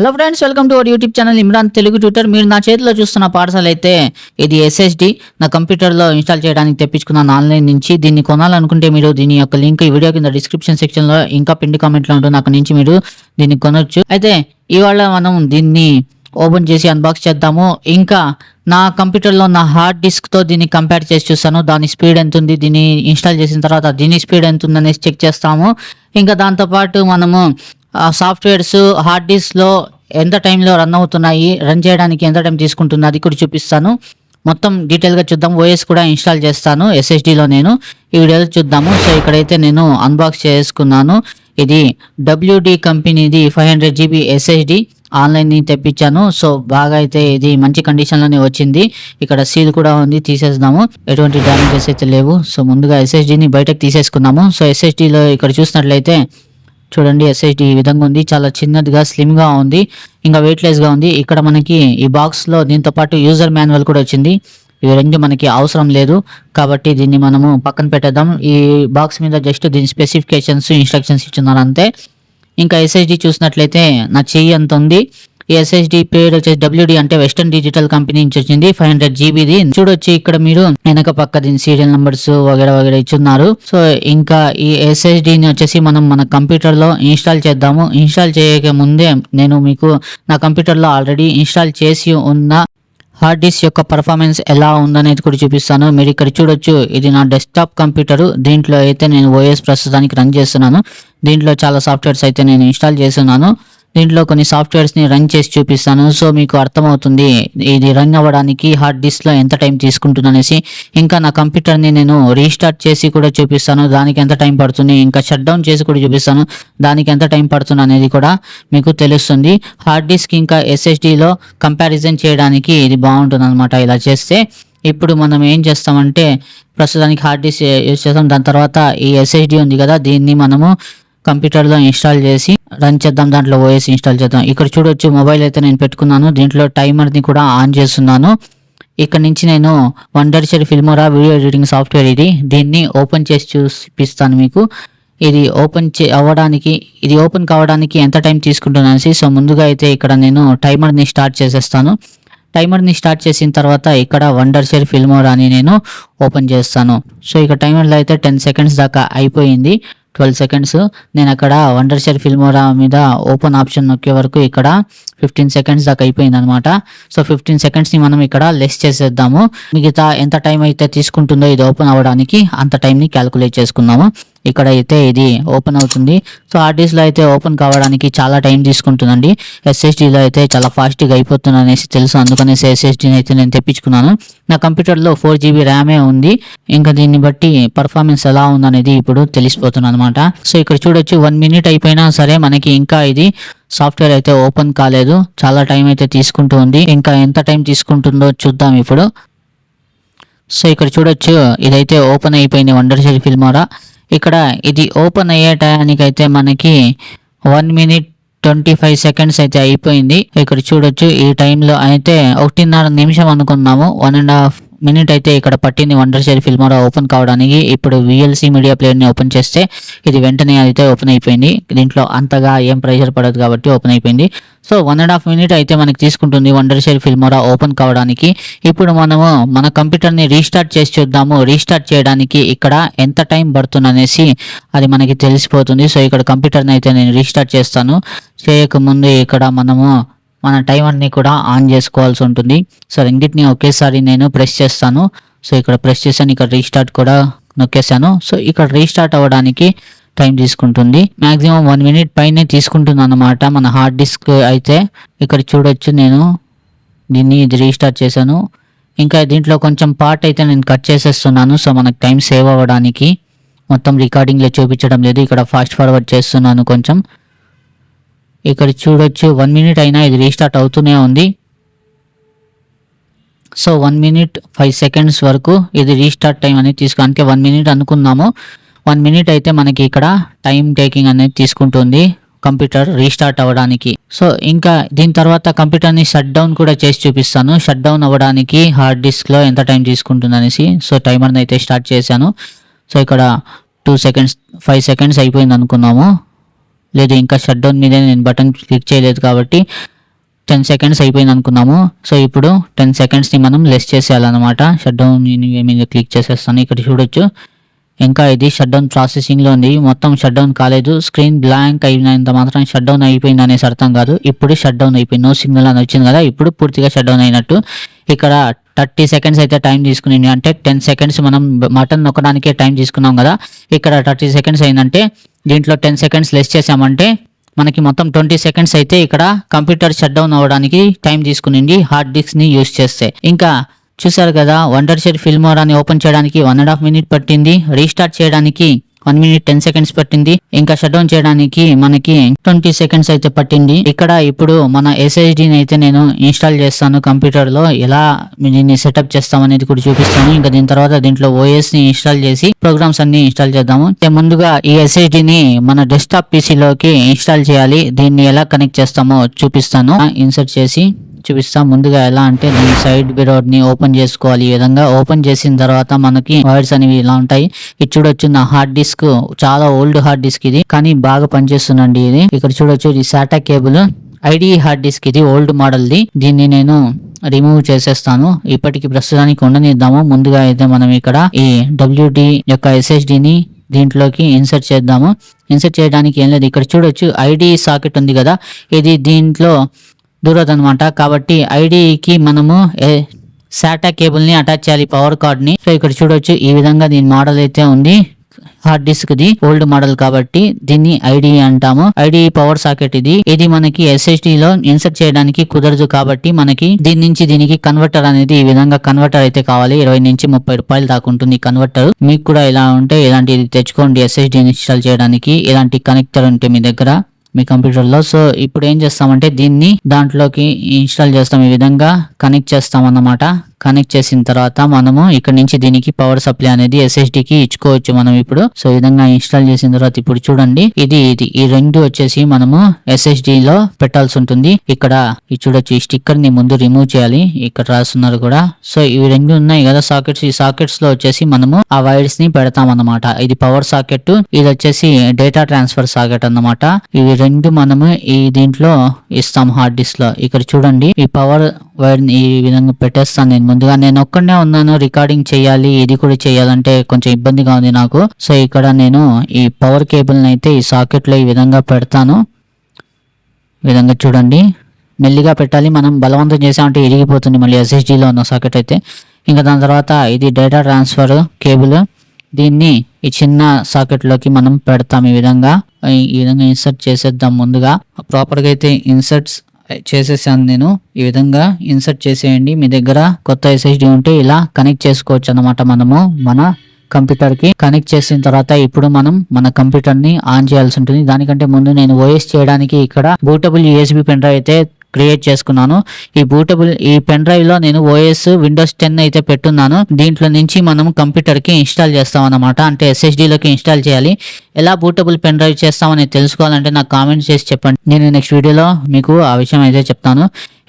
Hello friends welcome to our YouTube channel Imran Telugu Twitter మీరు నా చేతిలో చూస్తున్న పార్సల్ అయితే ఇది ఎస్ఎస్డి నా కంప్యూటర్లో ఇన్స్టాల్ చేయడానికి తెప్పించుకున్నాను ఆన్లైన్ నుంచి దీన్ని కొనాలనుకుంటే మీరు దీని యొక్క లింక్ ఈ వీడియో కింద డిస్క్రిప్షన్ సెక్షన్లో ఇంకా పిండి కామెంట్లో ఉంటుంది. అక్కడ నుంచి మీరు దీన్ని కొనొచ్చు. అయితే ఇవాళ మనం దీన్ని ఓపెన్ చేసి అన్బాక్స్ చేద్దాము. ఇంకా నా కంప్యూటర్లో నా హార్డ్ డిస్క్తో దీన్ని కంపేర్ చేసి చూస్తాను. దాని స్పీడ్ ఎంత ఉంది? దీన్ని ఇన్స్టాల్ చేసిన తర్వాత దీని స్పీడ్ ఎంత ఉందనేసి చెక్ చేస్తాము. ఇంకా దాంతోపాటు మనము సాఫ్ట్వేర్స్ హార్డ్ డిస్క్లో ఎంత టైంలో రన్ అవుతున్నాయి రన్ చేయడానికి ఎంత టైం తీసుకుంటుంది అది కూడా చూపిస్తాను. మొత్తం డీటెయిల్గా చూద్దాం. ఓఎస్ కూడా ఇన్స్టాల్ చేస్తాను ఎస్ఎస్డిలో నేను. ఈ వీడియోలో చూద్దాము. సో ఇక్కడైతే నేను అన్బాక్స్ చేసుకున్నాను. ఇది డబ్ల్యూడి కంపెనీది five hundred GB SSD online తెప్పించాను. సో బాగా అయితే ఇది మంచి కండిషన్లోనే వచ్చింది. ఇక్కడ సీల్ కూడా ఉంది తీసేద్దాము. ఎటువంటి డ్యామేజెస్ అయితే లేవు. సో ముందుగా ఎస్ఎస్డిని బయటకు తీసేసుకున్నాము. సో ఎస్ఎస్డిలో ఇక్కడ చూసినట్లయితే చూడండి ఎస్ఎస్డి ఈ విధంగా ఉంది. చాలా చిన్నదిగా స్లిమ్గా ఉంది. ఇంకా వెయిట్ లెస్గా ఉంది. ఇక్కడ మనకి ఈ బాక్స్లో దీంతో పాటు యూజర్ మాన్యువల్ కూడా వచ్చింది. ఇవి రెండు మనకి అవసరం లేదు. కాబట్టి దీన్ని మనము పక్కన పెట్టేద్దాం. ఈ బాక్స్ మీద జస్ట్ దీని స్పెసిఫికేషన్స్ ఇన్స్ట్రక్షన్స్ ఇచ్చున్నారు అంతే ఇంకా ఎస్ఎస్డి చూసినట్లయితే నా చెయ్యి అంత ఉంది? ఈ ఎస్ఎస్డి పేరు వచ్చేసి డబ్ల్యూడి అంటే వెస్టర్న్ డిజిటల్ కంపెనీ నుంచి వచ్చింది. ఫైవ్ హండ్రెడ్ జీబీది చూడొచ్చు ఇక్కడ మీరు. వెనక పక్క దీని సీరియల్ నంబర్స్ వగేర వగేర ఇచ్చున్నారు. సో ఇంకా ఈ ఎస్ఎస్డిని వచ్చేసి మనం మన కంప్యూటర్లో ఇన్స్టాల్ చేద్దాము. ఇన్స్టాల్ చేయక ముందే నేను మీకు నా కంప్యూటర్లో ఆల్రెడీ ఇన్స్టాల్ చేసి ఉన్న హార్డ్ డిస్క్ యొక్క పర్ఫార్మెన్స్ ఎలా ఉందనేది కూడా చూపిస్తాను. మీరు ఇక్కడ చూడొచ్చు. ఇది నా డెస్క్టాప్ కంప్యూటర్ దీంట్లో అయితే నేను ఓఎస్ ప్రస్తుతానికి రన్ చేస్తున్నాను. దీంట్లో చాలా సాఫ్ట్వేర్స్ అయితే నేను ఇన్స్టాల్ చేస్తున్నాను. దీంట్లో కొన్ని సాఫ్ట్వేర్స్ని రన్ చేసి చూపిస్తాను. సో మీకు అర్థమవుతుంది ఇది రన్ అవ్వడానికి హార్డ్ డిస్క్లో ఎంత టైం తీసుకుంటుంది అనేసి ఇంకా నా కంప్యూటర్ని నేను రీస్టార్ట్ చేసి కూడా చూపిస్తాను. దానికి ఎంత టైం పడుతుంది ఇంకా షట్ డౌన్ చేసి కూడా చూపిస్తాను. దానికి ఎంత టైం పడుతుంది అనేది కూడా మీకు తెలుస్తుంది. హార్డ్ డిస్క్ ఇంకా ఎస్ఎస్డిలో కంపారిజన్ చేయడానికి ఇది బాగుంటుంది అనమాట ఇలా చేస్తే. ఇప్పుడు మనం ఏం చేస్తామంటే ప్రస్తుతానికి హార్డ్ డిస్క్ యూజ్ చేస్తాం. దాని తర్వాత ఈ ఎస్ఎస్డి ఉంది కదా దీన్ని మనము కంప్యూటర్లో ఇన్స్టాల్ చేసి రన్ చేద్దాం దాంట్లో ఓఎస్ ఇన్స్టాల్ చేద్దాం. ఇక్కడ చూడొచ్చు మొబైల్ అయితే నేను పెట్టుకున్నాను. దీంట్లో టైమర్ని కూడా ఆన్ చేస్తున్నాను. ఇక్కడ నుంచి నేను Wondershare Filmora video editing software ఇది. దీన్ని ఓపెన్ చేసి చూపిస్తాను మీకు. ఇది ఓపెన్ చే అవ్వడానికి ఇది ఓపెన్ కావడానికి ఎంత టైం తీసుకుంటున్నాను సో ముందుగా అయితే ఇక్కడ నేను టైమర్ని స్టార్ట్ చేసేస్తాను. టైమర్ని స్టార్ట్ చేసిన తర్వాత ఇక్కడ వండర్ షేర్ ఫిల్మోరా అని నేను ఓపెన్ చేస్తాను. సో ఇక టైమర్లో అయితే టెన్ సెకండ్స్ దాకా అయిపోయింది. Twelve seconds. నేను అక్కడ వండర్ షేర్ ఫిల్మోరా మీద ఓపెన్ ఆప్షన్ నొక్కే వరకు ఇక్కడ ఫిఫ్టీన్ సెకండ్స్ దాకా అయిపోయింది అనమాట సో ఫిఫ్టీన్ సెకండ్స్ని మనం ఇక్కడ లెస్ చేసేద్దాము. మిగతా ఎంత టైం అయితే తీసుకుంటుందో ఇది ఓపెన్ అవ్వడానికి అంత టైంని క్యాలిక్యులేట్ చేసుకుందాము. ఇక్కడ అయితే ఇది ఓపెన్ అవుతుంది. సో ఆర్డీస్లో అయితే ఓపెన్ కావడానికి చాలా టైం తీసుకుంటుందండి. ఎస్ఎస్డీలో అయితే చాలా ఫాస్ట్గా అయిపోతుంది అనేసి తెలుసు. అందుకనేసి ఎస్ఎస్డీని అయితే నేను తెప్పించుకున్నాను. నా కంప్యూటర్లో ఫోర్ జీబీ ర్యామే ఉంది. ఇంకా దీన్ని బట్టి పర్ఫార్మెన్స్ ఎలా ఉందనేది ఇప్పుడు తెలిసిపోతుంది అనమాట సో ఇక్కడ చూడొచ్చు వన్ మినిట్ అయిపోయినా సరే మనకి ఇంకా ఇది సాఫ్ట్వేర్ అయితే ఓపెన్ కాలేదు. చాలా టైం అయితే తీసుకుంటూ ఉంది. ఇంకా ఎంత టైం తీసుకుంటుందో చూద్దాం ఇప్పుడు. సో ఇక్కడ చూడొచ్చు ఇదైతే ఓపెన్ అయిపోయింది వండర్ సెల్ ఫిల్మోరా. ఇక్కడ ఇది ఓపెన్ అయ్యే టయానికైతే మనకి one minute twenty five seconds అయితే అయిపోయింది. ఇక్కడ చూడొచ్చు ఈ టైంలో అయితే ఒకటిన్నర నిమిషం అనుకున్నాము. వన్ అండ్ హాఫ్ మినిట్ అయితే ఇక్కడ పట్టింది వండర్ షేర్ ఫిల్మోరా ఓపెన్ కావడానికి. ఇప్పుడు విఎల్సి మీడియా ప్లేయర్ని ఓపెన్ చేస్తే ఇది వెంటనే అయితే ఓపెన్ అయిపోయింది. దీంట్లో అంతగా ఏం ప్రెషర్ పడదు కాబట్టి ఓపెన్ అయిపోయింది. So one and half minute అయితే మనకి తీసుకుంటుంది వండర్ షేర్ ఫిల్మోరా ఓపెన్ కావడానికి. ఇప్పుడు మనము మన కంప్యూటర్ని రీస్టార్ట్ చేసి చూద్దాము. రీస్టార్ట్ చేయడానికి ఇక్కడ ఎంత టైం పడుతుంది అనేసి అది మనకి తెలిసిపోతుంది. సో ఇక్కడ కంప్యూటర్ని అయితే నేను రీస్టార్ట్ చేస్తాను. చేయకముందు ఇక్కడ మనము మన టైమర్ని కూడా ఆన్ చేసుకోవాల్సి ఉంటుంది. సో రెండింటిని ఒకేసారి నేను ప్రెస్ చేస్తాను. సో ఇక్కడ ప్రెస్ చేశాను. ఇక్కడ రీస్టార్ట్ కూడా నొక్కేసాను సో ఇక్కడ రీస్టార్ట్ అవ్వడానికి టైం తీసుకుంటుంది. మ్యాక్సిమం వన్ మినిట్ పైనే తీసుకుంటుంది అన్నమాట. మన హార్డ్ డిస్క్ అయితే ఇక్కడ చూడొచ్చు నేను. దీన్ని ఇది రీస్టార్ట్ చేశాను. ఇంకా దీంట్లో కొంచెం పార్ట్ అయితే నేను కట్ చేసేస్తున్నాను. సో మనకు టైం సేవ్ అవ్వడానికి. మొత్తం రికార్డింగ్లో చూపించడం లేదు. ఇక్కడ ఫాస్ట్ ఫార్వర్డ్ చేస్తున్నాను కొంచెం. ఇక్కడ చూడొచ్చు. వన్ మినిట్ అయినా ఇది రీస్టార్ట్ అవుతూనే ఉంది. So one minute five seconds వరకు ఇది రీస్టార్ట్ టైం అనేది తీసుకు అందుకే వన్ మినిట్ అనుకున్నాము. వన్ మినిట్ అయితే మనకి ఇక్కడ టైం టేకింగ్ అనేది తీసుకుంటుంది. కంప్యూటర్ రీస్టార్ట్ అవ్వడానికి. సో ఇంకా దీని తర్వాత కంప్యూటర్ని షట్ డౌన్ కూడా చేసి చూపిస్తాను. షట్ డౌన్ అవ్వడానికి హార్డ్ డిస్క్లో ఎంత టైం తీసుకుంటుంది అనేసి. సో టైమర్ని అయితే స్టార్ట్ చేశాను. సో ఇక్కడ టూ సెకండ్స్ ఫైవ్ సెకండ్స్ అయిపోయింది అనుకున్నాము. లేదు ఇంకా షట్ డౌన్ మీదే నేను బటన్ క్లిక్ చేయలేదు కాబట్టి టెన్ సెకండ్స్ అయిపోయింది అనుకున్నాము. సో ఇప్పుడు టెన్ సెకండ్స్ని మనం లెస్ చేసేయాలన్నమాట. షట్ డౌన్ మీద క్లిక్ చేసేస్తాను. ఇక్కడ చూడొచ్చు. ఇంకా ఇది షట్ డౌన్ ప్రాసెసింగ్లో ఉంది. మొత్తం షట్ డౌన్ కాలేదు. స్క్రీన్ బ్లాంక్ అయినంత మాత్రం షట్ డౌన్ అయిపోయింది అనేసి అర్థం కాదు. ఇప్పుడు షట్ డౌన్ అయిపోయింది. నో సిగ్నల్ అని వచ్చింది కదా. ఇప్పుడు పూర్తిగా షట్ డౌన్ అయినట్టు. ఇక్కడ థర్టీ సెకండ్స్ అయితే టైం తీసుకుని అంటే టెన్ సెకండ్స్ మనం మటన్ నొక్కడానికే టైం తీసుకున్నాం కదా. ఇక్కడ థర్టీ సెకండ్స్ అయిందంటే దీంట్లో టెన్ సెకండ్స్ లెస్ చేసామంటే మనకి మొత్తం ట్వంటీ సెకండ్స్ అయితే ఇక్కడ కంప్యూటర్ షట్ డౌన్ అవ్వడానికి టైం తీసుకునింది హార్డ్ డిస్క్ని యూస్ చేస్తే. ఇంకా చూసారు కదా వండర్ షెడ్ ఫిల్మ్ అని ఓపెన్ చేయడానికి వన్ అండ్ హాఫ్ మినిట్ పట్టింది. రీస్టార్ట్ చేయడానికి వన్ మినిట్ టెన్ సెకండ్స్ పట్టింది. ఇంకా షట్ డౌన్ చేయడానికి మనకి ట్వంటీ సెకండ్స్ అయితే పట్టింది. ఇక్కడ ఇప్పుడు మన SSD ని అయితే నేను ఇన్స్టాల్ చేస్తాను కంప్యూటర్లో ఎలా దీన్ని సెటప్ చేస్తాం అనేది కూడా చూపిస్తాను. ఇంకా దీని తర్వాత దీంట్లో ఓఎస్ని ఇన్స్టాల్ చేసి ప్రోగ్రామ్స్ అన్ని ఇన్స్టాల్ చేద్దాము. ముందుగా ఈ SSD ని మన డెస్క్టాప్ పిసి లోకి ఇన్స్టాల్ చేయాలి. దీన్ని ఎలా కనెక్ట్ చేస్తామో చూపిస్తాను. ఇన్సర్ట్ చేసి చూపిస్తాం. ముందుగా ఎలా అంటే దీని సైడ్ బిరోడ్ని ఓపెన్ చేసుకోవాలి. ఈ విధంగా ఓపెన్ చేసిన తర్వాత మనకి వైర్స్ అనేవి ఇలా ఉంటాయి. ఇది చూడొచ్చు నా హార్డ్ డిస్క్ చాలా ఓల్డ్ హార్డ్ డిస్క్ ఇది కానీ బాగా పనిచేస్తుందండి ఇది. ఇక్కడ చూడొచ్చు ఇది SATA cable ID hard disk ఇది ఓల్డ్ మోడల్ ది దీన్ని నేను రిమూవ్ చేసేస్తాను. ఇప్పటికి ప్రస్తుతానికి ఉండనిద్దాము. ముందుగా అయితే మనం ఇక్కడ ఈ డబ్ల్యూడి యొక్క ఎస్ఎస్డి ని దీంట్లోకి ఇన్సర్ట్ చేద్దాము. ఇన్సర్ట్ చేయడానికి ఏం లేదు. ఇక్కడ చూడొచ్చు ఐడి సాకెట్ ఉంది కదా. ఇది దీంట్లో దూరదు అనమాట కాబట్టి ఐడికి మనము సాటా కేబుల్ని అటాచ్ చేయాలి పవర్ కార్డ్ని. సో ఇక్కడ చూడొచ్చు ఈ విధంగా దీని మోడల్ అయితే ఉంది. Hard disk the old model కాబట్టి దీన్ని ఐడి అంటాము. ఐడి పవర్ సాకెట్ ఇది. ఇది మనకి ఎస్ఎస్డి లో ఇన్సర్ట్ చేయడానికి కుదరదు కాబట్టి మనకి దీని నుంచి దీనికి కన్వర్టర్ అనేది ఈ విధంగా కన్వర్టర్ అయితే కావాలి. ఇరవై నుంచి ముప్పై రూపాయలు దాకా ఉంటుంది కన్వర్టర్ మీకు కూడా ఇలా ఉంటే ఇలాంటిది తెచ్చుకోండి ఎస్ఎస్డి ఇన్స్టాల్ చేయడానికి. ఇలాంటి కనెక్టర్ ఉంటే మీ దగ్గర. మీ కంప్యూటర్లో సో ఇప్పుడు ఏం చేస్తామంటే దీన్ని దాంట్లోకి ఇన్స్టాల్ చేస్తాం ఈ విధంగా కనెక్ట్ చేస్తాం అన్నమాట కనెక్ట్ చేసిన తర్వాత మనము ఇక్కడ నుంచి దీనికి పవర్ సప్లై అనేది SSD కి ఇచ్చుకోవచ్చు మనం ఇప్పుడు. సో ఈ విధంగా ఇన్స్టాల్ చేసిన తర్వాత ఇప్పుడు చూడండి. ఇది ఇది ఈ రెండు వచ్చేసి మనము ఎస్ఎస్డి లో పెట్టాల్సి ఉంటుంది. ఇక్కడ చూడొచ్చు ఈ స్టిక్కర్ని ముందు రిమూవ్ చేయాలి. ఇక్కడ రాస్తున్నారు కూడా. సో ఇవి రెండు ఉన్నాయి కదా సాకెట్స్ ఈ సాకెట్స్లో వచ్చేసి మనము ఆ వైర్స్ని పెడతాం అన్నమాట ఇది పవర్ సాకెట్ ఇది వచ్చేసి డేటా ట్రాన్స్ఫర్ సాకెట్ అన్నమాట. ఇవి రెండు మనము ఈ దీంట్లో ఇస్తాం హార్డ్ డిస్క్లో. ఇక్కడ చూడండి. ఈ పవర్ వైర్ని ఈ విధంగా పెట్టేస్తాను నేను ముందుగా నేను ఒక్కడనే ఉన్నాను రికార్డింగ్ చేయాలి ఇది కూడా చేయాలంటే కొంచెం ఇబ్బందిగా ఉంది నాకు. సో ఇక్కడ నేను ఈ పవర్ కేబుల్ని అయితే ఈ సాకెట్లో ఈ విధంగా పెడతాను. ఈ విధంగా చూడండి. మెల్లిగా పెట్టాలి. మనం బలవంతం చేసామంటే ఇరిగిపోతుంది మళ్ళీ ఎస్ఎస్డీలో ఉన్న సాకెట్ అయితే. ఇంకా దాని తర్వాత ఇది డేటా ట్రాన్స్ఫర్ కేబుల్ దీన్ని ఈ చిన్న సాకెట్లోకి మనం పెడతాం ఈ విధంగా. ఈ విధంగా ఇన్సర్ట్ చేసేద్దాం ముందుగా. ప్రాపర్గా అయితే ఇన్సర్ట్స్ చేసేసాను నేను. ఈ విధంగా ఇన్సర్ట్ చేసేయండి. మీ దగ్గర కొత్త ఎస్ఎస్డి ఉంటే ఇలా కనెక్ట్ చేసుకోవచ్చు అన్నమాట మనము మన కంప్యూటర్కి కనెక్ట్ చేసిన తర్వాత ఇప్పుడు మనం మన కంప్యూటర్ని ఆన్ చేయాల్సి ఉంటుంది. దానికంటే ముందు నేను ఓఎస్ చేయడానికి ఇక్కడ బూటబుల్ యూఎస్బి పెన్ డ్రైవ్ అయితే క్రియేట్ చేసుకున్నాను. ఈ బూటబుల్ ఈ పెన్ డ్రైవ్లో నేను ఓఎస్ విండోస్ టెన్ అయితే పెట్టున్నాను. దీంట్లో నుంచి మనం కంప్యూటర్కి ఇన్స్టాల్ చేస్తాం అనమాట అంటే ఎస్ఎస్డీలోకి లోకి ఇన్స్టాల్ చేయాలి. ఎలా బూటబుల్ పెన్ డ్రైవ్ చేస్తామని తెలుసుకోవాలంటే నాకు కామెంట్ చేసి చెప్పండి. నేను నెక్స్ట్ వీడియోలో మీకు ఆ విషయం అయితే చెప్తాను.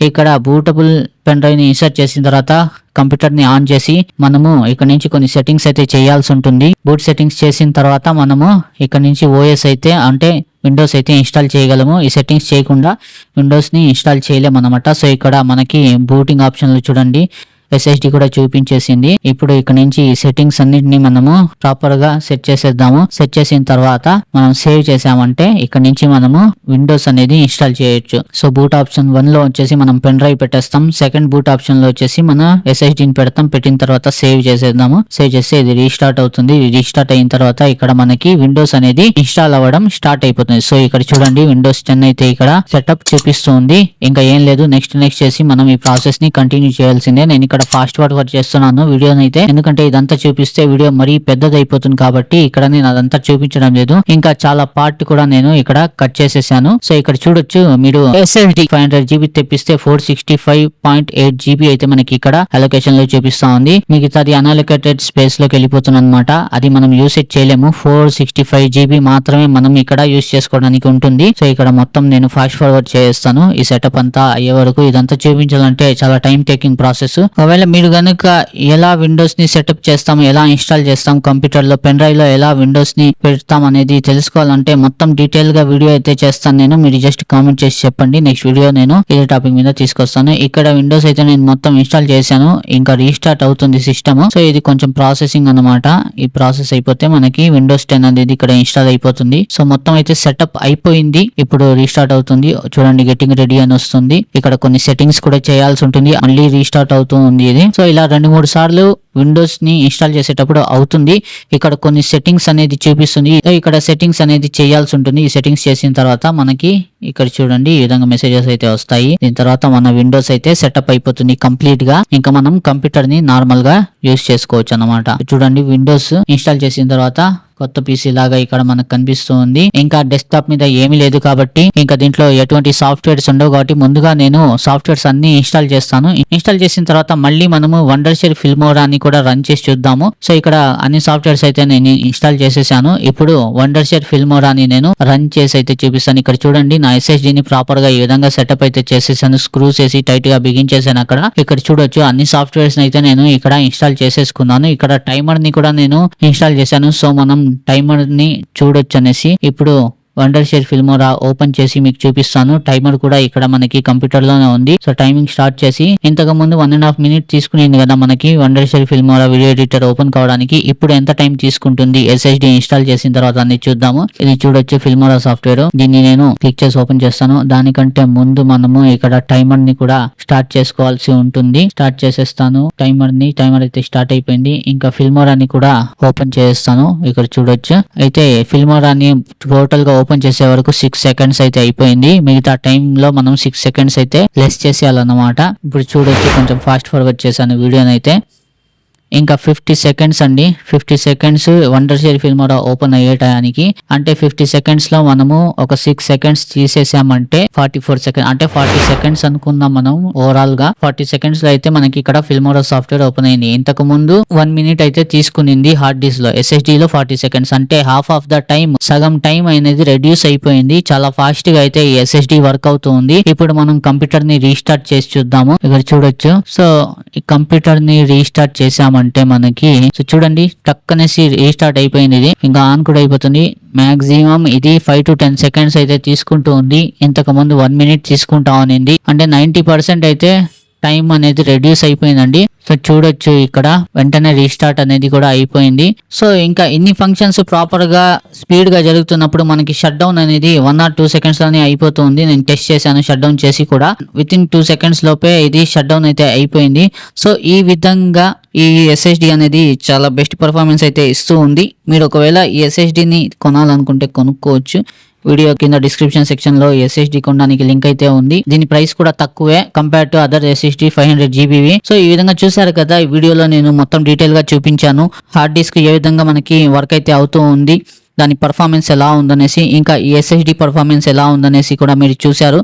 ఇక్కడ బూటబుల్ పెన్ డ్రైవ్ని ఇన్సర్ట్ చేసిన తర్వాత కంప్యూటర్ని ఆన్ చేసి మనము ఇక్కడ నుంచి కొన్ని సెట్టింగ్స్ అయితే చేయాల్సి ఉంటుంది. బూట్ సెట్టింగ్స్ చేసిన తర్వాత మనము ఇక్కడ నుంచి ఓఎస్ అయితే అంటే విండోస్ అయితే ఇన్స్టాల్ చేయగలము. ఈ సెట్టింగ్స్ చేయకుండా విండోస్ని ఇన్స్టాల్ చేయలేము అనమాట సో ఇక్కడ మనకి బూటింగ్ ఆప్షన్లు చూడండి. ఎస్ఎస్డి కూడా చూపించేసింది. ఇప్పుడు ఇక్కడ నుంచి ఈ సెట్టింగ్స్ అన్నిటిని మనము ప్రాపర్గా సెట్ చేసేద్దాము. సెట్ చేసిన తర్వాత మనం సేవ్ చేసామంటే ఇక్కడ నుంచి మనము విండోస్ అనేది ఇన్స్టాల్ చేయొచ్చు. సో బూట్ ఆప్షన్ వన్లో వచ్చేసి మనం పెన్ డ్రైవ్ పెట్టేస్తాం. సెకండ్ బూట్ ఆప్షన్లో వచ్చేసి మన ఎస్ఎస్డిని ని పెడతాం. పెట్టిన తర్వాత సేవ్ చేసేద్దాము. సేవ్ చేస్తే ఇది రీస్టార్ట్ అవుతుంది. రీస్టార్ట్ అయిన తర్వాత ఇక్కడ మనకి విండోస్ అనేది ఇన్స్టాల్ అవ్వడం స్టార్ట్ అయిపోతుంది. సో ఇక్కడ చూడండి విండోస్ టెన్ అయితే ఇక్కడ సెటప్ చూపిస్తుంది. ఇంకా ఏం లేదు. నెక్స్ట్ నెక్స్ట్ చేసి మనం ఈ ప్రాసెస్ని కంటిన్యూ చేయాల్సిందే. నేను ఇక్కడ ఫాస్ట్ ఫార్వర్డ్ చేస్తున్నాను వీడియోని అయితే ఎందుకంటే ఇదంతా చూపిస్తే వీడియో మరీ పెద్దది అయిపోతుంది కాబట్టి ఇక్కడ నేను అదంతా చూపించడం లేదు. ఇంకా చాలా పార్ట్ కూడా నేను ఇక్కడ కట్ చేసేసాను. సో ఇక్కడ చూడొచ్చు మీరు SSD five hundred GB తెప్పిస్తే four sixty five point eight GB అయితే మనకి ఇక్కడ అలొకేషన్లో చూపిస్తా ఉంది. మిగతాది అన్అలొకేటెడ్ స్పేస్లోకి వెళ్ళిపోతుంది అనమాట అది మనం యూసేజ్ చేయలేము. ఫోర్ సిక్స్టీ ఫైవ్ జీబీ మాత్రమే మనం ఇక్కడ యూస్ చేసుకోవడానికి ఉంటుంది. సో ఇక్కడ మొత్తం నేను ఫాస్ట్ ఫార్వర్డ్ చేస్తాను. ఈ సెటప్ అంతా అయ్యే వరకు ఇదంతా చూపించాలంటే చాలా టైం టేకింగ్ ప్రాసెస్ ఒకవేళ మీరు కనుక ఎలా విండోస్ని సెటప్ చేస్తాం ఎలా ఇన్స్టాల్ చేస్తాం కంప్యూటర్లో పెన్ డ్రైవ్లో ఎలా విండోస్ని పెడతాం అనేది తెలుసుకోవాలంటే మొత్తం డీటెయిల్గా వీడియో అయితే చేస్తాను నేను. మీరు జస్ట్ కామెంట్ చేసి చెప్పండి. నెక్స్ట్ వీడియో నేను ఇదే టాపిక్ మీద తీసుకొస్తాను. ఇక్కడ విండోస్ అయితే నేను మొత్తం ఇన్స్టాల్ చేశాను. ఇంకా రీస్టార్ట్ అవుతుంది సిస్టమ్ సో ఇది కొంచెం ప్రాసెసింగ్ అన్నమాట. ఈ ప్రాసెస్ అయిపోతే మనకి విండోస్ టెన్ అనేది ఇక్కడ ఇన్స్టాల్ అయిపోతుంది. సో మొత్తం అయితే సెటప్ అయిపోయింది. ఇప్పుడు రీస్టార్ట్ అవుతుంది. చూడండి గెటింగ్ రెడీ అని వస్తుంది. ఇక్కడ కొన్ని సెట్టింగ్స్ కూడా చేయాల్సి ఉంటుంది. మళ్ళీ రీస్టార్ట్ అవుతూ ఉంది. ఇది. సో ఇలా రెండు మూడు సార్లు విండోస్ని ఇన్స్టాల్ చేసేటప్పుడు అవుతుంది. ఇక్కడ కొన్ని సెట్టింగ్స్ అనేది చూపిస్తుంది. ఇక్కడ సెట్టింగ్స్ అనేది చేయాల్సి ఉంటుంది. ఈ సెట్టింగ్స్ చేసిన తర్వాత మనకి ఇక్కడ చూడండి ఈ విధంగా మెసేజెస్ అయితే వస్తాయి. దీని తర్వాత మన విండోస్ అయితే సెటప్ అయిపోతుంది కంప్లీట్గా. ఇంకా మనం కంప్యూటర్ని నార్మల్గా యూస్ చేసుకోవచ్చు అన్నమాట. చూడండి విండోస్ ఇన్స్టాల్ చేసిన తర్వాత కొత్త పీసీ లాగా ఇక్కడ మనకు కనిపిస్తూ ఉంది ఇంకా డెస్క్టాప్ మీద ఏమీ లేదు కాబట్టి ఇంకా దీంట్లో ఎటువంటి సాఫ్ట్వేర్స్ ఉండవు కాబట్టి ముందుగా నేను సాఫ్ట్వేర్స్ అన్ని ఇన్స్టాల్ చేస్తాను. ఇన్స్టాల్ చేసిన తర్వాత మళ్ళీ మనము వండర్ షేర్ ఫిల్మోరా అని కూడా రన్ చేసి చూద్దాము. సో ఇక్కడ అన్ని సాఫ్ట్వేర్స్ అయితే నేను ఇన్స్టాల్ చేసేసాను. ఇప్పుడు వండర్ షేర్ ఫిల్మోరా అని నేను రన్ చేసి అయితే చూపిస్తాను. ఇక్కడ చూడండి నా SSD ని ప్రాపర్గా ఈ విధంగా సెటప్ అయితే చేసేసాను. స్క్రూస్ వేసి టైట్గా బిగించేసాను అక్కడ. ఇక్కడ చూడొచ్చు అన్ని సాఫ్ట్వేర్స్ అయితే నేను ఇక్కడ ఇన్స్టాల్ చేసేసుకున్నాను. ఇక్కడ టైమర్ని కూడా నేను ఇన్స్టాల్ చేశాను. సో మనం టైమర్ని చూడొచ్చు అనేసి ఇప్పుడు వండర్ షేర్ ఫిల్మోరా ఓపెన్ చేసి మీకు చూపిస్తాను. టైమర్ కూడా ఇక్కడ మనకి కంప్యూటర్లోనే ఉంది. సో టైమింగ్ స్టార్ట్ చేసి ఇంతకు ముందు వన్ అండ్ హాఫ్ మినిట్ తీసుకునేది కదా మనకి Wondershare Filmora video editor open కావడానికి. ఇప్పుడు ఎంత టైం తీసుకుంటుంది? ఎస్ఎస్డి ఇన్స్టాల్ చేసిన తర్వాత అన్ని చూద్దాము. ఇది చూడొచ్చు ఫిల్మోరా సాఫ్ట్వేర్ దీన్ని నేను క్లిక్ చేసి ఓపెన్ చేస్తాను. దానికంటే ముందు మనము ఇక్కడ టైమర్ని కూడా స్టార్ట్ చేసుకోవాల్సి ఉంటుంది. స్టార్ట్ చేసేస్తాను. టైమర్ని టైమర్ అయితే స్టార్ట్ అయిపోయింది. ఇంకా ఫిల్మోరాని కూడా ఓపెన్ చేస్తాను. ఇక్కడ చూడొచ్చు. అయితే ఫిల్మోరాని టోటల్గా ఓపెన్ చేసే వరకు సిక్స్ సెకండ్స్ అయితే అయిపోయింది. మిగతా time లో మనం సిక్స్ సెకండ్స్ అయితే లెస్ చేసేయాలన్నమాట. ఇప్పుడు చూడొచ్చు కొంచెం ఫాస్ట్ ఫార్వర్డ్ చేశాను వీడియోని అయితే ఇంకా ఫిఫ్టీ సెకండ్స్ అండి. Fifty seconds Wondershare Filmora open అయ్యే టయానికి. అంటే ఫిఫ్టీ సెకండ్స్లో మనము ఒక సిక్స్ సెకండ్స్ తీసేసామంటే ఫార్టీ ఫోర్ సెకండ్ అంటే ఫార్టీ సెకండ్స్ అనుకున్నాం మనం ఓవరాల్గా. ఫార్టీ సెకండ్స్లో అయితే మనకి ఇక్కడ ఫిల్మోరా సాఫ్ట్వేర్ ఓపెన్ అయింది. ఇంతకు ముందు వన్ మినిట్ అయితే తీసుకునింది హార్డ్ డిస్క్లో. ఎస్ఎస్డి లో ఫార్టీ సెకండ్స్ అంటే హాఫ్ ఆఫ్ ద టైం సగం టైం అనేది రెడ్యూస్ అయిపోయింది. చాలా ఫాస్ట్గా అయితే ఈ ఎస్ఎస్డి వర్క్ అవుతుంది. ఇప్పుడు మనం కంప్యూటర్ని రీస్టార్ట్ చేసి చూద్దాము. ఇక్కడ చూడొచ్చు. సో ఈ కంప్యూటర్ని రీస్టార్ట్ చేసామంటే అంటే మనకి సో చూడండి టక్ అనేసి రీస్టార్ట్ అయిపోయింది ఇది. ఇంకా ఆన్ కూడా అయిపోతుంది. మాక్సిమం ఇది ఫైవ్ టు టెన్ సెకండ్స్ అయితే తీసుకుంటూ ఉంది. ఇంతకు ముందు వన్ మినిట్ తీసుకుంటా ఉంది అంటే నైన్టీ పర్సెంట్ అయితే టైం అనేది రెడ్యూస్ అయిపోయిందండి. సో చూడొచ్చు ఇక్కడ. వెంటనే రీస్టార్ట్ అనేది కూడా అయిపోయింది. సో ఇంకా ఇన్ని ఫంక్షన్స్ ప్రాపర్గా స్పీడ్గా జరుగుతున్నప్పుడు మనకి షట్ డౌన్ అనేది వన్ ఆర్ టూ సెకండ్స్లోనే అయిపోతుంది. నేను టెస్ట్ చేశాను షట్ డౌన్ చేసి కూడా. విత్ ఇన్ టూ సెకండ్స్ లోపే ఇది షట్ డౌన్ అయితే అయిపోయింది. సో ఈ విధంగా ఈ ఎస్ఎస్డి అనేది చాలా బెస్ట్ పర్ఫార్మెన్స్ అయితే ఇస్తూ ఉంది. మీరు ఒకవేళ ఈ ఎస్ఎస్డిని కొనాలనుకుంటే కొనుక్కోవచ్చు. వీడియో కింద డిస్క్రిప్షన్ సెక్షన్లో ఎస్ఎస్డి కొనడానికి లింక్ అయితే ఉంది. దీని ప్రైస్ కూడా తక్కువే compare to other SSD five hundred జీబీవి so ఈ విధంగా చూసారు కదా ఈ వీడియోలో నేను మొత్తం డీటెయిల్గా చూపించాను. హార్డ్ డిస్క్ ఏ విధంగా మనకి వర్క్ అయితే అవుతూ ఉంది. దాని పర్ఫార్మెన్స్ ఎలా ఉందనేసి ఇంకా ఈ ఎస్ఎస్డి పర్ఫార్మెన్స్ ఎలా ఉందనేసి కూడా మీరు చూశారు.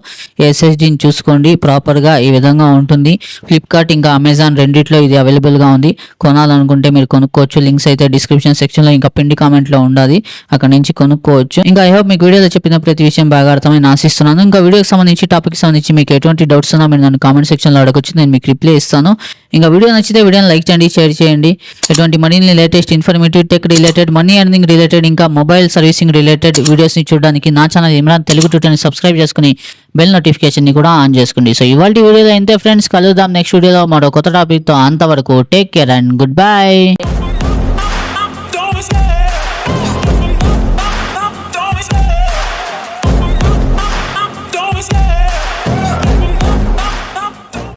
ఎస్ఎస్డిని చూసుకోండి ప్రాపర్గా ఈ విధంగా ఉంటుంది. ఫ్లిప్కార్ట్ ఇంకా అమెజాన్ రెండిట్లో ఇది అవైలబుల్గా ఉంది. కొనాలనుకుంటే మీరు కొనుక్కోవచ్చు. లింక్స్ అయితే డిస్క్రిప్షన్ సెక్షన్లో ఇంకా పిండి కామెంట్లో ఉండాలి అక్కడ నుంచి కొనుక్కోవచ్చు. ఇంకా ఐ హోప్ మీకు వీడియోలో చెప్పిన ప్రతి విషయం బాగా అర్థమని ఆశిస్తున్నాను ఇంకా వీడియోకి సంబంధించి టాపిక్ సంబంధించి మీకు ఎటువంటి డౌట్స్ ఉన్నా మీరు నన్ను కామెంట్ సెక్షన్లో అడగొచ్చు. నేను మీకు రిప్లై ఇస్తాను. ఇంకా వీడియో నచ్చితే వీడియోని లైక్ చేయండి షేర్ చేయండి. ఎటువంటి మరిన్ని latest informative tech related money earning related ఇంకా మొబైల్ సర్వీసింగ్ రిలేటెడ్ వీడియోస్ని చూడడానికి నా ఛానల్ ఇమ్రాన్ తెలుగు ట్యూటర్ని సబ్స్క్రైబ్ చేసుకుని బెల్ నోటిఫికేషన్ని కూడా ఆన్ చేసుకోండి. సో ఇవాళ వీడియోలో ఇంతే ఫ్రెండ్స్ కలుద్దాం నెక్స్ట్ వీడియోలో మరో కొత్త టాపిక్తో అంతవరకు take care and good bye.